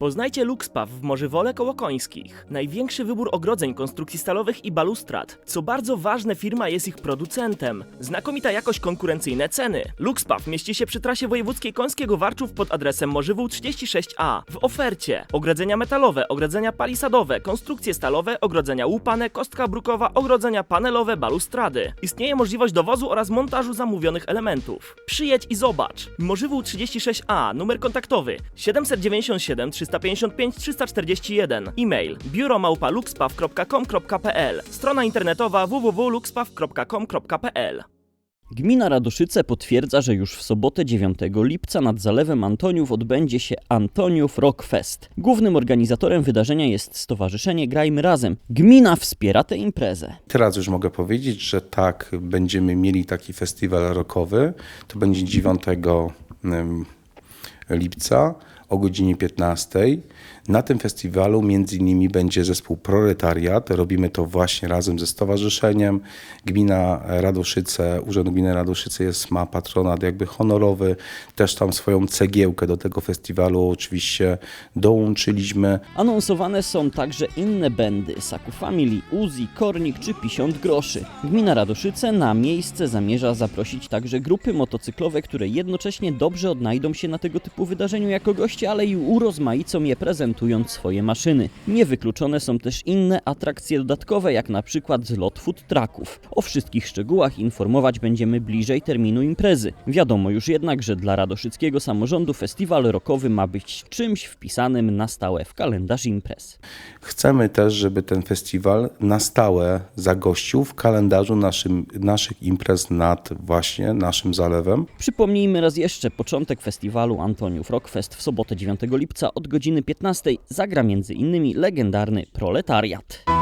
Poznajcie Luxpaw w Morzywole koło Końskich. Największy wybór ogrodzeń konstrukcji stalowych i balustrad. Co bardzo ważne, firma jest ich producentem. Znakomita jakość, konkurencyjne ceny. Luxpaw mieści się przy trasie wojewódzkiej Końskiego Warczów pod adresem Morzywół 36A. W ofercie ogrodzenia metalowe, ogrodzenia palisadowe, konstrukcje stalowe, ogrodzenia łupane, kostka brukowa, ogrodzenia panelowe, balustrady. Istnieje możliwość dowozu oraz montażu zamówionych elementów. Przyjedź i zobacz. Morzywół 36A, numer kontaktowy 797 355 341. E-mail biuromałpaluxpaw.com.pl Strona internetowa www.luxpaw.com.pl Gmina Radoszyce potwierdza, że już w sobotę 9 lipca nad Zalewem Antoniów odbędzie się Antoniów Rock Fest. Głównym organizatorem wydarzenia jest Stowarzyszenie Grajmy Razem. Gmina wspiera tę imprezę. Teraz już mogę powiedzieć, że tak, będziemy mieli taki festiwal rockowy. To będzie 9 em, lipca o godzinie 15. Na tym festiwalu między innymi będzie zespół Proletariat. Robimy to właśnie razem ze stowarzyszeniem. Gmina Radoszyce, Urząd Gminy Radoszyce jest, ma patronat jakby honorowy. Też tam swoją cegiełkę do tego festiwalu oczywiście dołączyliśmy. Anonsowane są także inne bendy Saku Family, Uzi, Kornik czy Pisiąt Groszy. Gmina Radoszyce na miejsce zamierza zaprosić także grupy motocyklowe, które jednocześnie dobrze odnajdą się na tego typu wydarzeniu jako goście, ale i urozmaicą je prezentując swoje maszyny. Niewykluczone są też inne atrakcje dodatkowe, jak na przykład zlot food trucków. O wszystkich szczegółach informować będziemy bliżej terminu imprezy. Wiadomo już jednak, że dla radoszyckiego samorządu festiwal rockowy ma być czymś wpisanym na stałe w kalendarz imprez. Chcemy też, żeby ten festiwal na stałe zagościł w kalendarzu naszym, naszych imprez nad właśnie naszym zalewem. Przypomnijmy raz jeszcze, początek festiwalu Antoniów Rockfest w sobotę 9 lipca od godziny 15 zagra innymi legendarny Proletariat.